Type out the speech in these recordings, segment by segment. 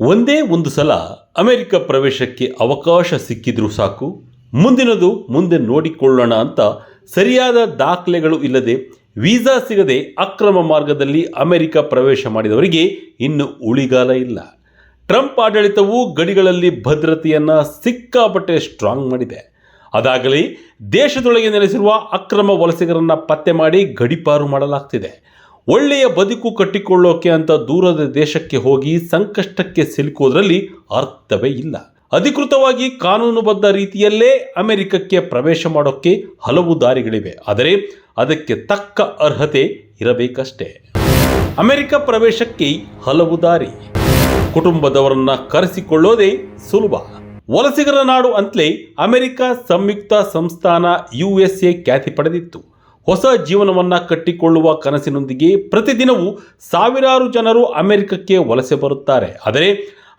ಒಂದೇ ಒಂದು ಸಲ ಅಮೆರಿಕ ಪ್ರವೇಶಕ್ಕೆ ಅವಕಾಶ ಸಿಕ್ಕಿದ್ರೂ ಸಾಕು. ಮುಂದಿನದು ಮುಂದೆ ನೋಡಿಕೊಳ್ಳೋಣ ಅಂತ ಸರಿಯಾದ ದಾಖಲೆಗಳು ಇಲ್ಲದೆ ವೀಸಾ ಸಿಗದೆ ಅಕ್ರಮ ಮಾರ್ಗದಲ್ಲಿ ಅಮೆರಿಕ ಪ್ರವೇಶ ಮಾಡಿದವರಿಗೆ ಇನ್ನು ಉಳಿಗಾಲ ಇಲ್ಲ. ಟ್ರಂಪ್ ಆಡಳಿತವು ಗಡಿಗಳಲ್ಲಿ ಭದ್ರತೆಯನ್ನು ಸಿಕ್ಕಾಪಟ್ಟೆ ಸ್ಟ್ರಾಂಗ್ ಮಾಡಿದೆ. ಅದಾಗಲಿ ದೇಶದೊಳಗೆ ನೆಲೆಸಿರುವ ಅಕ್ರಮ ವಲಸಿಗರನ್ನು ಪತ್ತೆ ಮಾಡಿ ಗಡಿಪಾರು ಮಾಡಲಾಗ್ತಿದೆ. ಒಳ್ಳೆಯ ಬದುಕು ಕಟ್ಟಿಕೊಳ್ಳೋಕೆ ಅಂತ ದೂರದ ದೇಶಕ್ಕೆ ಹೋಗಿ ಸಂಕಷ್ಟಕ್ಕೆ ಸಿಲುಕೋದ್ರಲ್ಲಿ ಅರ್ಥವೇ ಇಲ್ಲ. ಅಧಿಕೃತವಾಗಿ ಕಾನೂನುಬದ್ಧ ರೀತಿಯಲ್ಲೇ ಅಮೆರಿಕಕ್ಕೆ ಪ್ರವೇಶ ಮಾಡೋಕ್ಕೆ ಹಲವು ದಾರಿಗಳಿವೆ. ಆದರೆ ಅದಕ್ಕೆ ತಕ್ಕ ಅರ್ಹತೆ ಇರಬೇಕಷ್ಟೇ. ಅಮೆರಿಕ ಪ್ರವೇಶಕ್ಕೆ ಹಲವು ದಾರಿ. ಕುಟುಂಬದವರನ್ನ ಕರೆಸಿಕೊಳ್ಳೋದೇ ಸುಲಭ. ವಲಸಿಗರ ನಾಡು ಅಂತಲೇ ಅಮೆರಿಕ ಸಂಯುಕ್ತ ಸಂಸ್ಥಾನ ಯುಎಸ್ಎ ಖ್ಯಾತಿ ಪಡೆದಿತ್ತು. ಹೊಸ ಜೀವನವನ್ನು ಕಟ್ಟಿಕೊಳ್ಳುವ ಕನಸಿನೊಂದಿಗೆ ಪ್ರತಿದಿನವೂ ಸಾವಿರಾರು ಜನರು ಅಮೆರಿಕಕ್ಕೆ ವಲಸೆ ಬರುತ್ತಾರೆ. ಆದರೆ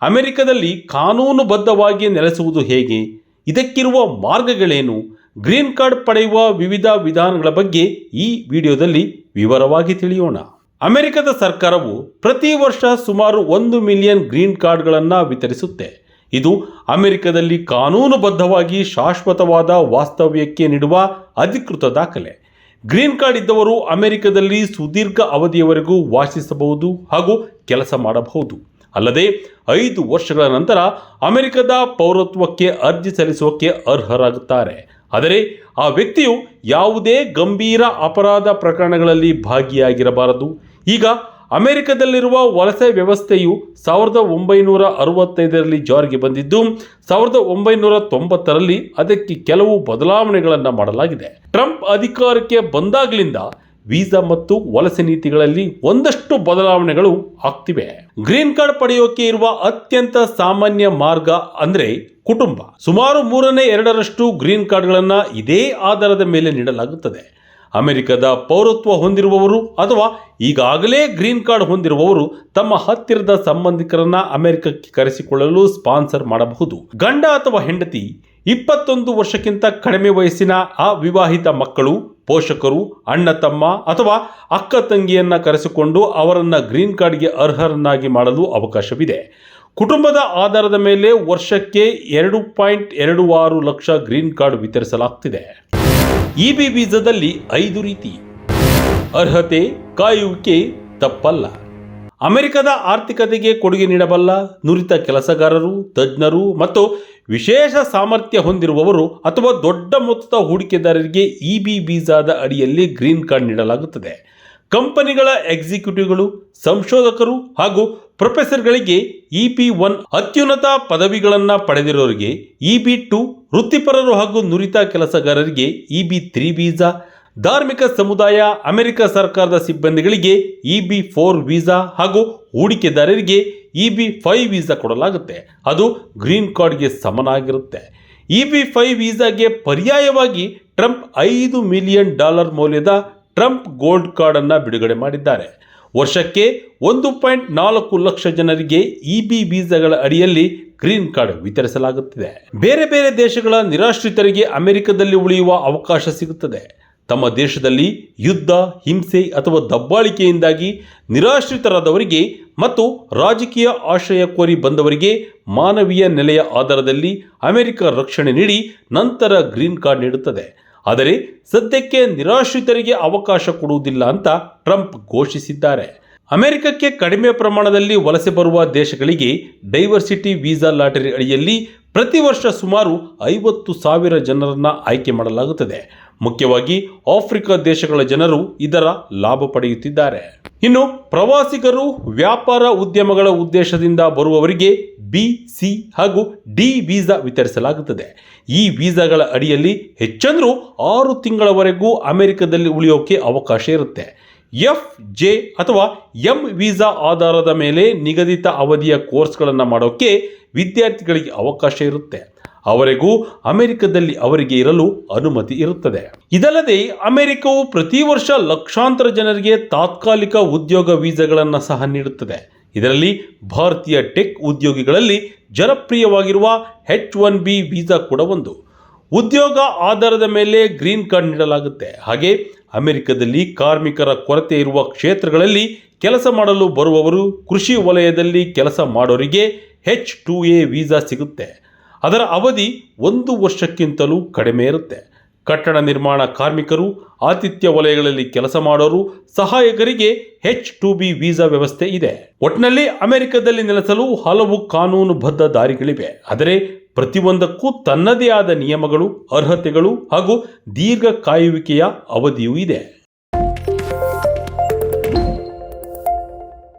ಅಮೆರಿಕದಲ್ಲಿ ಕಾನೂನುಬದ್ಧವಾಗಿ ನೆಲೆಸುವುದು ಹೇಗೆ? ಇದಕ್ಕಿರುವ ಮಾರ್ಗಗಳೇನು? ಗ್ರೀನ್ ಕಾರ್ಡ್ ಪಡೆಯುವ ವಿವಿಧ ವಿಧಾನಗಳ ಬಗ್ಗೆ ಈ ವಿಡಿಯೋದಲ್ಲಿ ವಿವರವಾಗಿ ತಿಳಿಯೋಣ. ಅಮೆರಿಕದ ಸರ್ಕಾರವು ಪ್ರತಿ ವರ್ಷ ಸುಮಾರು ಒಂದು ಮಿಲಿಯನ್ ಗ್ರೀನ್ ಕಾರ್ಡ್ಗಳನ್ನು ವಿತರಿಸುತ್ತೆ. ಇದು ಅಮೆರಿಕದಲ್ಲಿ ಕಾನೂನುಬದ್ಧವಾಗಿ ಶಾಶ್ವತವಾದ ವಾಸ್ತವ್ಯಕ್ಕೆ ನೀಡುವ ಅಧಿಕೃತ ದಾಖಲೆ. ಗ್ರೀನ್ ಕಾರ್ಡ್ ಇದ್ದವರು ಅಮೆರಿಕದಲ್ಲಿ ಸುದೀರ್ಘ ಅವಧಿಯವರೆಗೂ ವಾಸಿಸಬಹುದು ಹಾಗೂ ಕೆಲಸ ಮಾಡಬಹುದು. ಅಲ್ಲದೆ ಐದು ವರ್ಷಗಳ ನಂತರ ಅಮೆರಿಕದ ಪೌರತ್ವಕ್ಕೆ ಅರ್ಜಿ ಸಲ್ಲಿಸೋಕೆ ಅರ್ಹರಾಗುತ್ತಾರೆ. ಆದರೆ ಆ ವ್ಯಕ್ತಿಯು ಯಾವುದೇ ಗಂಭೀರ ಅಪರಾಧ ಪ್ರಕರಣಗಳಲ್ಲಿ ಭಾಗಿಯಾಗಿರಬಾರದು. ಈಗ ಅಮೆರಿಕದಲ್ಲಿರುವ ವಲಸೆ ವ್ಯವಸ್ಥೆಯು ಸಾವಿರದ ಒಂಬೈನೂರ ಅರವತ್ತೈದರಲ್ಲಿ ಜಾರಿಗೆ ಬಂದಿದ್ದು, ಸಾವಿರದ ಒಂಬೈನೂರ ತೊಂಬತ್ತರಲ್ಲಿ ಅದಕ್ಕೆ ಕೆಲವು ಬದಲಾವಣೆಗಳನ್ನು ಮಾಡಲಾಗಿದೆ. ಟ್ರಂಪ್ ಅಧಿಕಾರಕ್ಕೆ ಬಂದಾಗಲಿಂದ ವೀಸಾ ಮತ್ತು ವಲಸೆ ನೀತಿಗಳಲ್ಲಿ ಒಂದಷ್ಟು ಬದಲಾವಣೆಗಳು ಆಗ್ತಿವೆ. ಗ್ರೀನ್ ಕಾರ್ಡ್ ಪಡೆಯೋಕೆ ಇರುವ ಅತ್ಯಂತ ಸಾಮಾನ್ಯ ಮಾರ್ಗ ಅಂದ್ರೆ ಕುಟುಂಬ. ಸುಮಾರು ಮೂರನೇ ಎರಡರಷ್ಟು ಗ್ರೀನ್ ಕಾರ್ಡ್ಗಳನ್ನು ಇದೇ ಆಧಾರದ ಮೇಲೆ ನೀಡಲಾಗುತ್ತದೆ. ಅಮೆರಿಕದ ಪೌರತ್ವ ಹೊಂದಿರುವವರು ಅಥವಾ ಈಗಾಗಲೇ ಗ್ರೀನ್ ಕಾರ್ಡ್ ಹೊಂದಿರುವವರು ತಮ್ಮ ಹತ್ತಿರದ ಸಂಬಂಧಿಕರನ್ನ ಅಮೆರಿಕಕ್ಕೆ ಕರೆಸಿಕೊಳ್ಳಲು ಸ್ಪಾನ್ಸರ್ ಮಾಡಬಹುದು. ಗಂಡ ಅಥವಾ ಹೆಂಡತಿ ಇಪ್ಪತ್ತೊಂದು ವರ್ಷಕ್ಕಿಂತ ಕಡಿಮೆ ವಯಸ್ಸಿನ ಅವಿವಾಹಿತ ಮಕ್ಕಳು, ಪೋಷಕರು, ಅಣ್ಣ ತಮ್ಮ ಅಥವಾ ಅಕ್ಕ ತಂಗಿಯನ್ನ ಕರೆಸಿಕೊಂಡು ಅವರನ್ನ ಗ್ರೀನ್ ಕಾರ್ಡ್ಗೆ ಅರ್ಹರನ್ನಾಗಿ ಮಾಡಲು ಅವಕಾಶವಿದೆ. ಕುಟುಂಬದ ಆಧಾರದ ಮೇಲೆ ವರ್ಷಕ್ಕೆ ಎರಡು ಪಾಯಿಂಟ್ ಎರಡು ಆರು ಲಕ್ಷ ಗ್ರೀನ್ ಕಾರ್ಡ್ ವಿತರಿಸಲಾಗ್ತಿದೆ. ಇಬಿ ವೀಸಾದಲ್ಲಿ ಐದು ರೀತಿ. ಅರ್ಹತೆ ಕಾಯುವಿಕೆ ತಪ್ಪಲ್ಲ. ಅಮೆರಿಕದ ಆರ್ಥಿಕತೆಗೆ ಕೊಡುಗೆ ನೀಡಬಲ್ಲ ನುರಿತ ಕೆಲಸಗಾರರು, ತಜ್ಞರು ಮತ್ತು ವಿಶೇಷ ಸಾಮರ್ಥ್ಯ ಹೊಂದಿರುವವರು ಅಥವಾ ದೊಡ್ಡ ಮೊತ್ತದ ಹೂಡಿಕೆದಾರರಿಗೆ ಇಬಿ ವೀಸಾದ ಅಡಿಯಲ್ಲಿ ಗ್ರೀನ್ ಕಾರ್ಡ್ ನೀಡಲಾಗುತ್ತದೆ. ಕಂಪನಿಗಳ ಎಕ್ಸಿಕ್ಯೂಟಿವ್ಗಳು, ಸಂಶೋಧಕರು ಹಾಗೂ ಪ್ರೊಫೆಸರ್ಗಳಿಗೆ ಇ ಪಿ ಒನ್ ಅತ್ಯುನ್ನತ ಪದವಿಗಳನ್ನು ಪಡೆದಿರೋರಿಗೆ, ಇ ಬಿ ಟು ವೃತ್ತಿಪರರು ಹಾಗೂ ನುರಿತ ಕೆಲಸಗಾರರಿಗೆ, ಇ ಬಿ ತ್ರೀ ವೀಸಾ, ಧಾರ್ಮಿಕ ಸಮುದಾಯ, ಅಮೆರಿಕ ಸರ್ಕಾರದ ಸಿಬ್ಬಂದಿಗಳಿಗೆ ಇ ಬಿ ಫೋರ್ ವೀಸಾ ಹಾಗೂ ಹೂಡಿಕೆದಾರರಿಗೆ ಇ ಬಿ ಫೈವ್ ವೀಸಾ ಕೊಡಲಾಗುತ್ತೆ. ಅದು ಗ್ರೀನ್ ಕಾರ್ಡ್ಗೆ ಸಮನಾಗಿರುತ್ತೆ. ಇ ಬಿ ಫೈವ್ ವೀಸಾಗೆ ಪರ್ಯಾಯವಾಗಿ ಟ್ರಂಪ್ ಐದು ಮಿಲಿಯನ್ ಡಾಲರ್ ಮೌಲ್ಯದ ಟ್ರಂಪ್ ಗೋಲ್ಡ್ ಕಾರ್ಡನ್ನು ಬಿಡುಗಡೆ ಮಾಡಿದ್ದಾರೆ. ವರ್ಷಕ್ಕೆ ಒಂದು ಪಾಯಿಂಟ್ ನಾಲ್ಕು ಲಕ್ಷ ಜನರಿಗೆ ಇ ಬಿ ವೀಸಾಗಳ ಅಡಿಯಲ್ಲಿ ಗ್ರೀನ್ ಕಾರ್ಡ್ ವಿತರಿಸಲಾಗುತ್ತಿದೆ. ಬೇರೆ ಬೇರೆ ದೇಶಗಳ ನಿರಾಶ್ರಿತರಿಗೆ ಅಮೆರಿಕದಲ್ಲಿ ಉಳಿಯುವ ಅವಕಾಶ ಸಿಗುತ್ತದೆ. ತಮ್ಮ ದೇಶದಲ್ಲಿ ಯುದ್ಧ, ಹಿಂಸೆ ಅಥವಾ ದಬ್ಬಾಳಿಕೆಯಿಂದಾಗಿ ನಿರಾಶ್ರಿತರಾದವರಿಗೆ ಮತ್ತು ರಾಜಕೀಯ ಆಶ್ರಯ ಕೋರಿ ಬಂದವರಿಗೆ ಮಾನವೀಯ ನೆಲೆಯ ಆಧಾರದಲ್ಲಿ ಅಮೆರಿಕ ರಕ್ಷಣೆ ನೀಡಿ ನಂತರ ಗ್ರೀನ್ ಕಾರ್ಡ್ ನೀಡುತ್ತದೆ. ಆದರೆ ಸದ್ಯಕ್ಕೆ ನಿರಾಶ್ರಿತರಿಗೆ ಅವಕಾಶ ಕೊಡುವುದಿಲ್ಲ ಅಂತ ಟ್ರಂಪ್ ಘೋಷಿಸಿದ್ದಾರೆ. ಅಮೆರಿಕಕ್ಕೆ ಕಡಿಮೆ ಪ್ರಮಾಣದಲ್ಲಿ ವಲಸೆ ಬರುವ ದೇಶಗಳಿಗೆ ಡೈವರ್ಸಿಟಿ ವೀಸಾ ಲಾಟರಿ ಅಡಿಯಲ್ಲಿ ಪ್ರತಿ ವರ್ಷ ಸುಮಾರು ಐವತ್ತು ಸಾವಿರ ಜನರನ್ನು ಆಯ್ಕೆ ಮಾಡಲಾಗುತ್ತದೆ. ಮುಖ್ಯವಾಗಿ ಆಫ್ರಿಕಾ ದೇಶಗಳ ಜನರು ಇದರ ಲಾಭ ಪಡೆಯುತ್ತಿದ್ದಾರೆ. ಇನ್ನು ಪ್ರವಾಸಿಗರು ವ್ಯಾಪಾರ ಉದ್ಯಮಗಳ ಉದ್ದೇಶದಿಂದ ಬರುವವರಿಗೆ ಬಿ, ಸಿ ಹಾಗೂ ಡಿ ವೀಸಾ ವಿತರಿಸಲಾಗುತ್ತದೆ. ಈ ವೀಸಾಗಳ ಅಡಿಯಲ್ಲಿ ಹೆಚ್ಚಂದ್ರೂ ಆರು ತಿಂಗಳವರೆಗೂ ಅಮೆರಿಕದಲ್ಲಿ ಉಳಿಯೋಕೆ ಅವಕಾಶ ಇರುತ್ತೆ. ಎಫ್ ಜೆ ಅಥವಾ ಎಂ ವೀಸಾ ಆಧಾರದ ಮೇಲೆ ನಿಗದಿತ ಅವಧಿಯ ಕೋರ್ಸ್ಗಳನ್ನು ಮಾಡೋಕ್ಕೆ ವಿದ್ಯಾರ್ಥಿಗಳಿಗೆ ಅವಕಾಶ ಇರುತ್ತೆ. ಅವರೆಗೂ ಅಮೆರಿಕದಲ್ಲಿ ಅವರಿಗೆ ಇರಲು ಅನುಮತಿ ಇರುತ್ತದೆ. ಇದಲ್ಲದೆ ಅಮೆರಿಕವು ಪ್ರತಿ ವರ್ಷ ಲಕ್ಷಾಂತರ ಜನರಿಗೆ ತಾತ್ಕಾಲಿಕ ಉದ್ಯೋಗ ವೀಸಾಗಳನ್ನು ಸಹ ನೀಡುತ್ತದೆ. ಇದರಲ್ಲಿ ಭಾರತೀಯ ಟೆಕ್ ಉದ್ಯೋಗಿಗಳಲ್ಲಿ ಜನಪ್ರಿಯವಾಗಿರುವ ಹೆಚ್ ಒನ್ ಬಿ ವೀಸಾ ಕೂಡ ಒಂದು. ಉದ್ಯೋಗ ಆಧಾರದ ಮೇಲೆ ಗ್ರೀನ್ ಕಾರ್ಡ್ ನೀಡಲಾಗುತ್ತೆ. ಹಾಗೆ ಅಮೆರಿಕದಲ್ಲಿ ಕಾರ್ಮಿಕರ ಕೊರತೆ ಇರುವ ಕ್ಷೇತ್ರಗಳಲ್ಲಿ ಕೆಲಸ ಮಾಡಲು ಬರುವವರು ಕೃಷಿ ವಲಯದಲ್ಲಿ ಕೆಲಸ ಮಾಡೋರಿಗೆ ಹೆಚ್ ಟು ಎ ವೀಸಾ ಸಿಗುತ್ತೆ. ಅದರ ಅವಧಿ ಒಂದು ವರ್ಷಕ್ಕಿಂತಲೂ ಕಡಿಮೆ ಇರುತ್ತೆ. ಕಟ್ಟಡ ನಿರ್ಮಾಣ ಕಾರ್ಮಿಕರು, ಆತಿಥ್ಯ ವಲಯಗಳಲ್ಲಿ ಕೆಲಸ ಮಾಡೋರು, ಸಹಾಯಕರಿಗೆ ಹೆಚ್ ಟು ಬಿ ವೀಸಾ ವ್ಯವಸ್ಥೆ ಇದೆ. ಒಟ್ಟಿನಲ್ಲಿ ಅಮೆರಿಕದಲ್ಲಿ ನೆಲೆಸಲು ಹಲವು ಕಾನೂನುಬದ್ಧ ದಾರಿಗಳಿವೆ. ಆದರೆ ಪ್ರತಿಯೊಂದಕ್ಕೂ ತನ್ನದೇ ಆದ ನಿಯಮಗಳು ಅರ್ಹತೆಗಳು ಹಾಗೂ ದೀರ್ಘ ಕಾಯುವಿಕೆಯ ಅವಧಿಯೂ ಇದೆ.